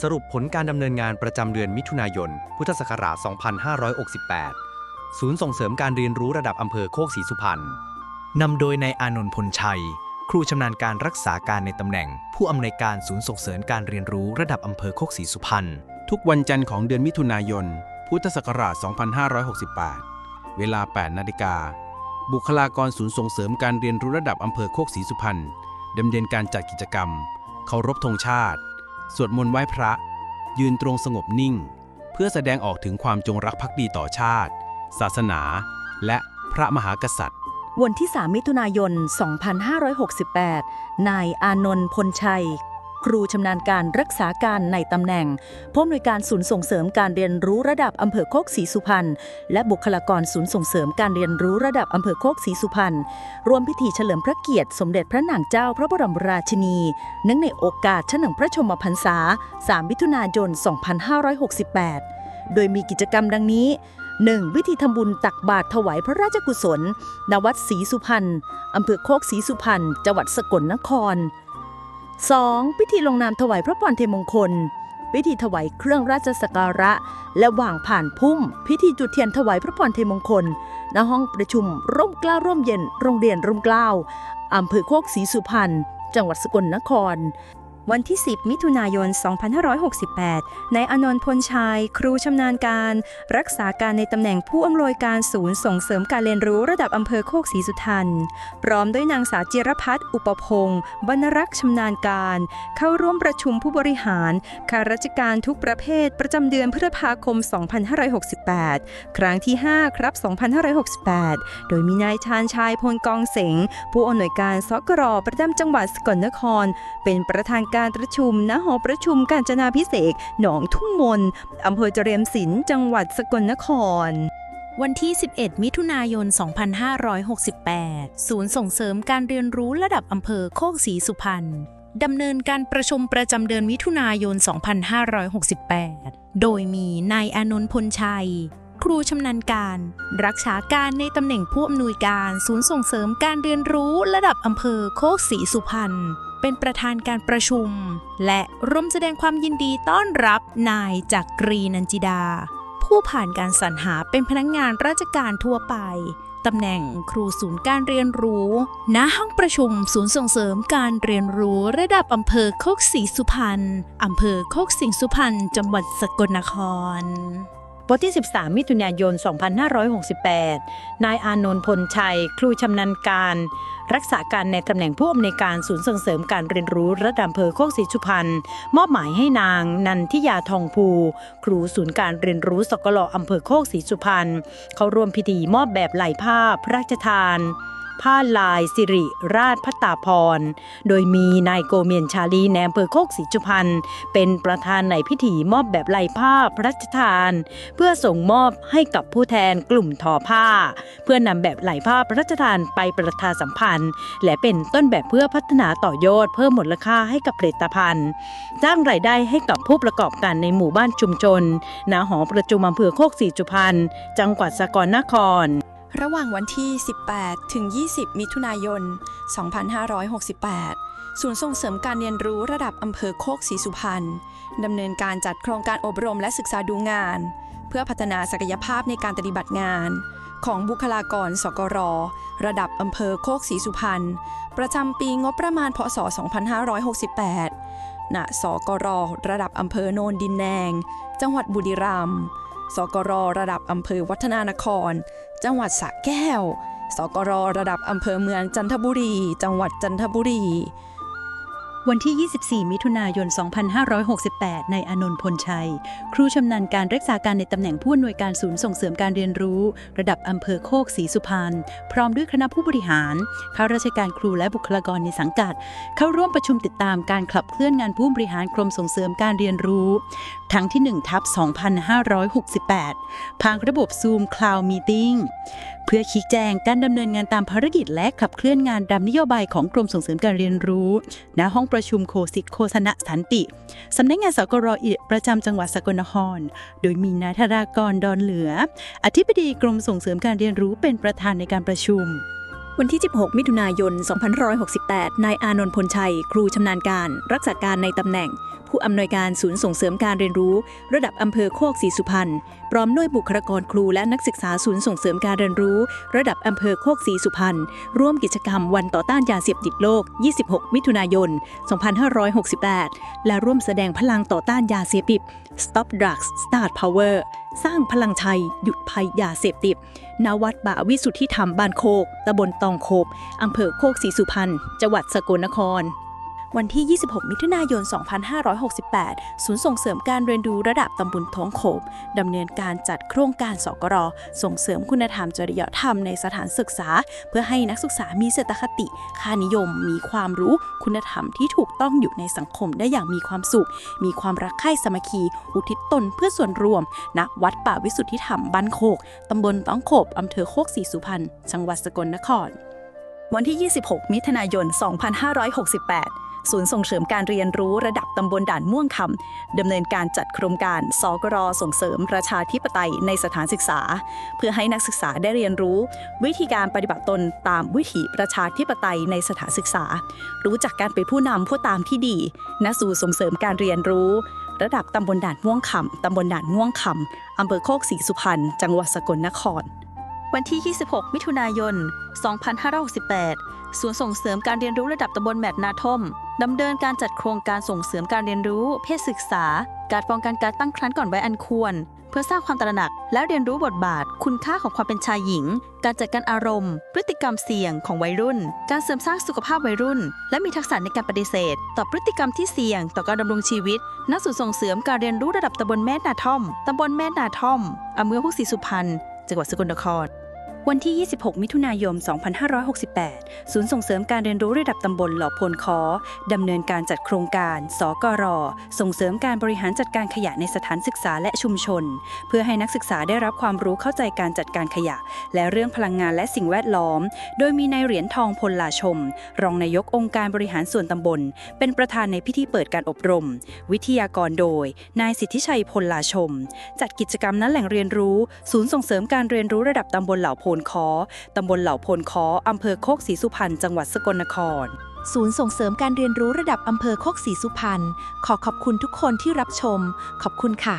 สรุปผลการดำเนินงานประจำเดือนมิถุนายน พุทธศักราช 2568 ศูนย์ส่งเสริมการเรียนรู้ระดับอำเภอโคกศรีสุพรรณนำโดยนายอานนท์พลชัย ครูชำนาญการรักษาการในตำแหน่ง ผู้อำนวยการศูนย์ส่งเสริมการเรียนรู้ระดับอำเภอโคกศรีสุพรรณทุกวันจันทร์ของเดือนมิถุนายน พุทธศักราช 2568 เวลา 8 นาฬิกา บุคลากรศูนย์ส่งเสริมการเรียนรู้ระดับอำเภอโคกศรีสุพรรณดำเนินการจัดกิจกรรม เคารพธงชาติ สวดมนต์ไหว้พระ ยืนตรงสงบนิ่ง เพื่อแสดงออกถึงความจงรักภักดีต่อชาติ ศาสนา และพระมหากษัตริย์ วันที่ 3 มิถุนายน 2568 นายอานนท์พลชัย ครูชำนาญการรักษาการในตำแหน่งผู้อำนวยการศูนย์ส่งเสริมการเรียนรู้ระดับอำเภอโคกศรีสุพรรณและบุคลากรศูนย์ส่งเสริมการเรียนรู้ระดับอำเภอโคกศรีสุพรรณรวมพิธีเฉลิมพระเกียรติสมเด็จพระนางเจ้าพระบรมราชินีเนื่องในโอกาสเฉลิมพระชนมพรรษา 3 มิถุนายน 2568 โดยมีกิจกรรมดังนี้ 1. วิธีทำบุญตักบาตรถวายพระราชกุศล ณ วัดศรีสุพรรณ อำเภอโคกศรีสุพรรณ จังหวัดสกลนคร 2. พิธีลงนามถวายพระพรเทมงคล พิธีถวายเครื่องราชสักการะ และวางผ่านพุ่ม พิธีจุดเทียนถวายพระพรเทมงคล ณห้องประชุม ร่มกล้าร่มเย็น โรงเรียนร่มกล้าอำเภอโคกศรีสุพรรณจังหวัดสกลนคร วันที่ 10 มิถุนายน 2568 นายอนนท์พลชัย ครูชำนาญการ รักษาการในตำแหน่งผู้อำนวยการศูนย์ส่งเสริมการเรียนรู้ระดับอำเภอโคกศรีสุทันพร้อมด้วยนางสาวจิรพัฒน์อุปพงศ์บรรรักษ์ชำนาญการ เข้าร่วมประชุมผู้บริหารข้าราชการทุกประเภทประจำเดือนพฤษภาคม 2568 ครั้งที่ 5 ครับ 2568 โดยมีนายชาญชายพลกองเสงผู้อำนวยการสกรประจำจังหวัดสกลนคร เป็นประธานการประชุมณหอประชุมการจนาพิเศษหนองทุ่งมนอำเภอเจริญศิลป์จังหวัดสกลนครวันที่ 11 มิถุนายน 2568 ศูนย์ส่งเสริมการเรียนรู้ระดับอำเภอโคกศรีสุพรรณ ดำเนินการประชุมประจำเดือนมิถุนายน 2568 โดยมีนายอานนท์พลชัย ครูชำนาญการ รักษาการในตำแหน่งผู้อำนวยการ ศูนย์ส่งเสริมการเรียนรู้ระดับอำเภอโคกศรีสุพรรณ เป็นประธานการประชุม และร่วมแสดงความยินดีต้อนรับนายจักรีนันจิดา ผู้ผ่านการสรรหาเป็นพนักงานราชการทั่วไปตำแหน่งครูศูนย์การเรียนรู้ณห้องประชุมศูนย์ส่งเสริมการเรียนรู้ระดับอำเภอโคกศรีสุพรรณอำเภอโคกศรีสุพรรณจังหวัดสกลนคร วันที่ 13 มิถุนายน 2568 นายอานนท์พลชัย ครูชำนาญการ รักษาการในตำแหน่งผู้อำนวยการศูนย์ส่งเสริมการเรียนรู้ระดับอำเภอโคกศรีสุพรรณมอบหมายให้นาง นันทิยาทองภู ครูศูนย์การเรียนรู้สกลอำเภอโคกศรีสุพรรณเขาร่วมพิธีมอบแบบไหลผ้าพระราชทาน ผ้าลายสิริราชพัตตาพร โดยมีนายโกเมียนชาลีแนมอำเภอโคกศรีสุพรรณเป็นประธานในพิธีมอบแบบไหลผ้าพระราชทาน เพื่อส่งมอบให้กับผู้แทนกลุ่มทอผ้า เพื่อนำแบบไหลผ้าพระราชทานไปประชาสัมพันธ์ และเป็นต้นแบบเพื่อพัฒนาต่อยอดเพิ่มมูลค่าให้กับผลิตภัณฑ์สร้างรายได้ให้กับผู้ประกอบการในหมู่บ้านชุมชนณหอประชุมอำเภอโคกศรีสุพรรณจังหวัดสกลนคร ระหว่างวันที่ 18 ถึง 20 มิถุนายน 2568 ศูนย์ส่งเสริมการเรียนรู้ระดับอำเภอโคกศรีสุพรรณดำเนินการจัดโครงการอบรมและศึกษาดูงาน เพื่อพัฒนาศักยภาพในการปฏิบัติงาน ของบุคลากรสกร ระดับอำเภอโคกศรีสุพรรณประจำปีงบประมาณพศ 2568 ณ สกร ระดับอำเภอโนนดินแดง จังหวัดบุรีรัมย์ สกรระดับอำเภอวัฒนานคร จังหวัดสระแก้ว สกรระดับอำเภอเมืองจันทบุรี จังหวัดจันทบุรี วันที่ 24 มิถุนายน 2568 ในอนนท์พลชัย ครูชำนาญการรักษาการในตำแหน่งผู้อำนวยการศูนย์ส่งเสริมการเรียนรู้ ระดับอำเภอโคกศรีสุพรรณ พร้อมด้วยคณะผู้บริหาร ข้าราชการครูและบุคลากรในสังกัด เข้าร่วมประชุมติดตามการขับเคลื่อนงานผู้บริหารกรมส่งเสริมการเรียนรู้ ทั้งที่1ทับ2568 ผ่านระบบ Zoom Cloud Meeting เพื่อชี้แจงการดำเนินงานตามภารกิจและขับเคลื่อนงานตามนโยบายของกรมส่งเสริมการเรียนรู้ ณ ห้องประชุมโคสิตโคสนะสันติ สำนักงานสกรอิประจำจังหวัดสกลนคร โดยมีนายธารากรดอนเหลือ อธิบดีกรมส่งเสริมการเรียนรู้เป็นประธานในการประชุมวันที่ 16 มิถุนายน 2568 นายอานนท์พลชัย ครูชำนาญการ รักษาการในตำแหน่ง ผู้อำนวยการศูนย์ส่งเสริมการเรียนรู้ ระดับอำเภอโคกศรีสุพรรณพร้อมด้วยบุคลากรครูและนักศึกษาศูนย์ส่งเสริมการเรียนรู้ ระดับอำเภอโคกศรีสุพรรณร่วมกิจกรรมวันต่อต้านยาเสพติดโลก 26 มิถุนายน 2568 และร่วมแสดงพลังต่อต้านยาเสพติด Stop Drugs Start Power สร้างพลังชัย หยุดภัยยาเสพติดณวัดบ่าวิสุทธิธรรมบ้านโคก ตำบลตองโคบอำเภอโคกศรีสุพรรณ จังหวัดสกลนคร วันที่ 26 มิถุนายน 2568 ศูนย์ส่งเสริมการเรียนรู้ระดับตำบลท้องโขบดำเนินการจัดโครงการสกรส่งเสริมคุณธรรมจริยธรรมในสถานศึกษา เพื่อให้นักศึกษามีเศรษฐคติ ค่านิยม มีความรู้คุณธรรมที่ถูกต้องอยู่ในสังคมได้อย่างมีความสุข มีความรักใคร่สมัคคี อุทิศตนเพื่อส่วนรวมณวัดป่าวิสุทธิธรรมบ้านโคกตำบลต้องโขบอำเภอโคกศรีสุพรรณจังหวัดสกลนครวันที่ 26 มิถุนายน 2568 ศูนย์ส่งเสริมการเรียนรู้ระดับตำบลด่านม่วงคำดำเนินการจัดโครงการสกรส่งเสริมประชาธิปไตยในสถานศึกษา เพื่อให้นักศึกษาได้เรียนรู้ วิธีการปฏิบัติตนตามวิถีประชาธิปไตยในสถานศึกษา รู้จักการเป็นผู้นำผู้ตามที่ดีณสู่ส่งเสริมการเรียนรู้ระดับตำบลด่านม่วงคำ ตำบลด่านม่วงคำ อำเภอโคกศรีสุพรรณ จังหวัดสกลนคร วันที่ 26 มิถุนายน 2568 ศูนย์ส่งเสริมการเรียนรู้ระดับตำบลแมดนาทม ดำเนินการจัดโครงการส่งเสริมการเรียนรู้ เพศศึกษา การป้องกันการตั้งครรภ์ก่อนวัยอันควร เพื่อสร้างความตระหนัก และเรียนรู้บทบาท คุณค่าของความเป็นชายหญิง การจัดการอารมณ์ พฤติกรรมเสี่ยงของวัยรุ่น การเสริมสร้างสุขภาพวัยรุ่น และมีทักษะในการปฏิเสธ ต่อพฤติกรรมที่เสี่ยง ต่อการดำรงชีวิตณศูนย์ส่งเสริมการเรียนรู้ระดับตำบลแม่นาท่อมตำบลแม่นาท่อมอำเภอพุกศรีสุพรรณจังหวัดสกลนคร วันที่ 26 มิถุนายน 2568 ศูนย์ส่งเสริมการเรียนรู้ระดับตำบลหล่อพลคอดำเนินการจัดโครงการ สกร ส่งเสริมการบริหารจัดการขยะในสถานศึกษาและชุมชน เพื่อให้นักศึกษาได้รับความรู้เข้าใจการจัดการขยะ และเรื่องพลังงานและสิ่งแวดล้อม โดยมีนายเหรียญทองพลลาชม รองนายกองค์การบริหารส่วนตำบล เป็นประธานในพิธีเปิดการอบรม วิทยากรโดย นายสิทธิชัยพลลาชม จัดกิจกรรมณแหล่งเรียนรู้ ศูนย์ส่งเสริมการเรียนรู้ระดับตำบลเหล่าโพลคอตำบลเหล่าโพลคออำเภอโคกศรีสุพรรณ จังหวัดสกลนคร ศูนย์ส่งเสริมการเรียนรู้ระดับอำเภอโคกศรีสุพรรณ ขอขอบคุณทุกคนที่รับชม ขอบคุณค่ะ